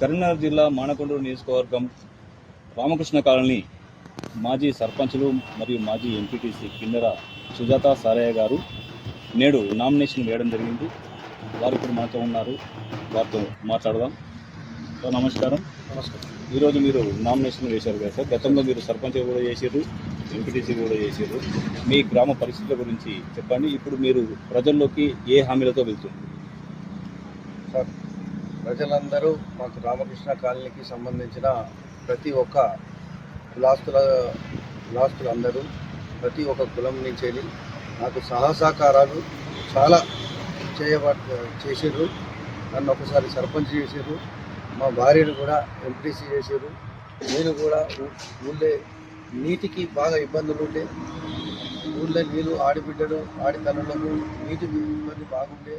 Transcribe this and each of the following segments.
కరీంనగర్ జిల్లా మానకొండూరు నియోజకవర్గం రామకృష్ణ కాలనీ మాజీ సర్పంచులు మరియు మాజీ ఎంపీటీసీ కిన్నెర సుజాత సారయ్య గారు నేడు నామినేషన్ వేయడం జరిగింది. వారు ఇప్పుడు మనతో ఉన్నారు. వారితో మాట్లాడదాం. సార్ నమస్కారం. నమస్కారం. ఈరోజు మీరు నామినేషన్ వేశారు కదా సార్. గతంలో మీరు సర్పంచ్ కూడా చేసారు ఎంపీటీసీ కూడా చేసారు మీ గ్రామ పరిస్థితుల గురించి చెప్పండి. ఇప్పుడు మీరు ప్రజల్లోకి ఏ హామీలతో వెళ్తుంది సార్ ప్రజలందరూ మాకు రామకృష్ణ కాలనీకి సంబంధించిన ప్రతి ఒక్క కులాస్తుల కులాస్తులందరూ ప్రతి ఒక్క కులం నుంచి నాకు సహసహకారాలు చాలా చేయబట్ చేసారు నన్ను ఒకసారి సర్పంచ్ చేసారు మా భార్యను కూడా ఎంపీసీ చేసారు నేను కూడా ఊళ్ళే నీటికి బాగా ఇబ్బందులు ఉండే. ఊళ్ళో నీళ్ళు ఆడిబిడ్డలు ఆడితనులకు నీటి ఇబ్బంది బాగుండే.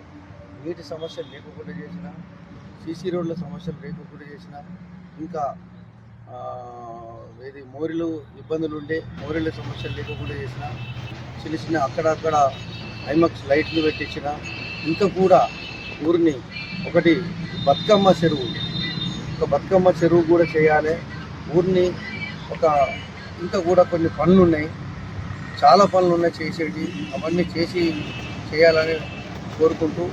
నీటి సమస్య లేకుండా చేసిన సీసీ రోడ్ల సమస్యలు లేకుండా చేసిన ఇంకా ఏది మోరీలు ఇబ్బందులు ఉండే మోరీల సమస్యలు లేకుండా చేసిన చిన్న చిన్న అక్కడక్కడ ఐమక్స్ లైట్లు పెట్టించిన ఇంకా కూడా ఊరిని ఒకటి బతుకమ్మ చెరువు ఒక బతుకమ్మ చెరువు కూడా చేయాలి. ఊరిని ఒక ఇంకా కూడా కొన్ని పనులు ఉన్నాయి. చాలా పనులు ఉన్నాయి చేసేవి అవన్నీ చేసి చేయాలని కోరుకుంటూ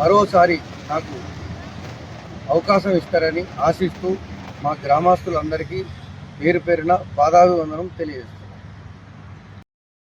మరోసారి నాకు అవకాశం ఇస్తారని ఆశిస్తూ మా గ్రామస్తులందరికీ పేరు పేరున పాదాభివందనం తెలియజేస్తాను